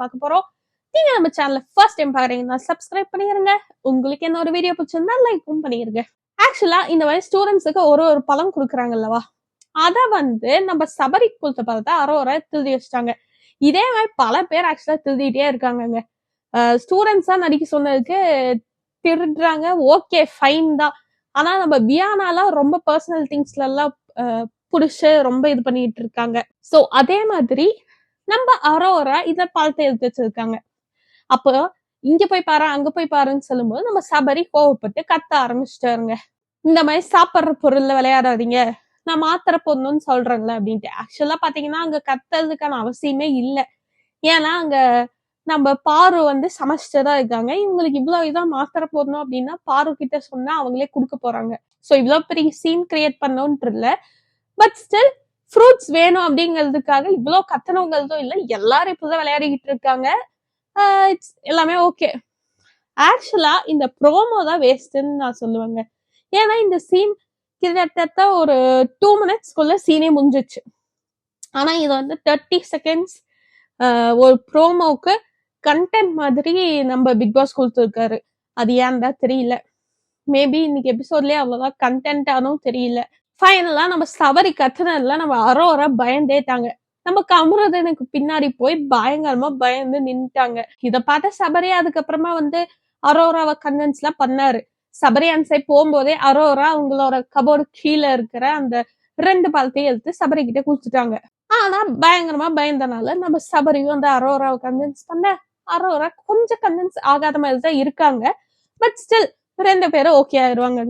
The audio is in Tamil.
பார்க்க போறோம். நீங்க நம்ம சேனல்ல ஃபர்ஸ்ட் டைம் பாக்குறீங்கன்னா சப்ஸ்கிரைப் பண்ணிருங்க. உங்களுக்கு என்ன ஒரு வீடியோ பிடிச்சிருந்தா லைக்கும் பண்ணிருங்க. ஆக்சுவலா இந்த மாதிரி ஸ்டூடெண்ட்ஸுக்கு ஒரு ஒரு பழம் கொடுக்குறாங்க அல்லவா? அத வந்து நம்ம சபரி கொடுத்த பழத்தை அரோரை திருதி வச்சுட்டாங்க. இதே மாதிரி பல பேர் ஆக்சுவலா திருதிட்டே இருக்காங்கங்க. ஸ்டூடெண்ட்ஸா நடிக்க சொன்னதுக்கு திருடுறாங்க. ஓகே ஃபைன் தான். ஆனா நம்ம பியானாலாம் ரொம்ப பர்சனல் திங்ஸ்ல எல்லாம் புடிச்சு ரொம்ப இது பண்ணிட்டு இருக்காங்க. சோ அதே மாதிரி நம்ம அரோரா இத பழத்தை எடுத்து வச்சிருக்காங்க. அப்போ இங்க போய் பாரு அங்க போய் பாருன்னு சொல்லும்போது நம்ம சபரி கோவப்பட்டு கத்த ஆரம்பிச்சிட்டாருங்க. இந்த மாதிரி சாப்பிடுற பொருள்ல விளையாடாதீங்க. நான் மாத்திர போடணும்னு சொல்றேன்ல அப்படின்ட்டு. ஆக்சுவலா பாத்தீங்கன்னா அங்க கத்துறதுக்கான அவசியமே இல்ல. ஏன்னா அங்க நம்ம பாரு வந்து சமைச்சிட்டுதான் இருக்காங்க. இவங்களுக்கு இவ்வளவு இதான் மாத்திர போடணும் அப்படின்னா பாரு கிட்ட சொன்னா அவங்களே கொடுக்க போறாங்க. சோ இவ்வளவு பெரிய சீன் கிரியேட் பண்ணோன்ட்டு இல்ல. பட் ஸ்டில் ஃப்ரூட்ஸ் வேணும் அப்படிங்கிறதுக்காக இவ்வளோ கத்தனவங்களதும் இல்லை எல்லாரும் இப்போதான் விளையாடிக்கிட்டு இருக்காங்க. இட்ஸ் எல்லாமே ஓகே ஆக்சுவலா இந்த ப்ரோமோ தான் வேஸ்ட்ன்னு நான் சொல்லுவேங்க. ஏன்னா இந்த சீன் கிட்டத்தட்ட ஒரு டூ மினிட்ஸ்க்குள்ள சீனே முடிஞ்சிச்சு. ஆனா இது வந்து தேர்ட்டி செகண்ட்ஸ் ஒரு ப்ரோமோவுக்கு கண்டென்ட் மாதிரி நம்ம பிக் பாஸ் கொடுத்துருக்காரு. அது ஏன்டா தெரியல. மேபி இன்னைக்கு எபிசோட்லயே அவ்வளோதான். கண்டென்ட்டானும் தெரியல. ஃபைனலாக நம்ம சவரி கத்துனதுல நம்ம அரோரா பயந்தேட்டாங்க நம்ம கமருதனுக்கு பின்னாடி போய் பயங்கரமா பயந்து நின்னுட்டாங்க இத பார்த்த சபரி அதுக்கப்புறமா வந்து அரோராவை கன்வென்ஸ் எல்லாம் பண்ணாரு. சபரி அன்சை போகும்போதே அரோரா அவங்களோட கபோர்டு கீழே இருக்கிற அந்த ரெண்டு பழத்தையும் எடுத்து சபரி கிட்ட கொடுத்துட்டாங்க. ஆனா பயங்கரமா பயந்தனால நம்ம சபரியும் அந்த அரோராவை கன்வின்ஸ் பண்ண அரோரா கொஞ்சம் கன்வின்ஸ் ஆகாத மாதிரி தான் இருக்காங்க. பட் ஸ்டில் ரெண்டு பேரும் ஓகே ஆயிடுவாங்க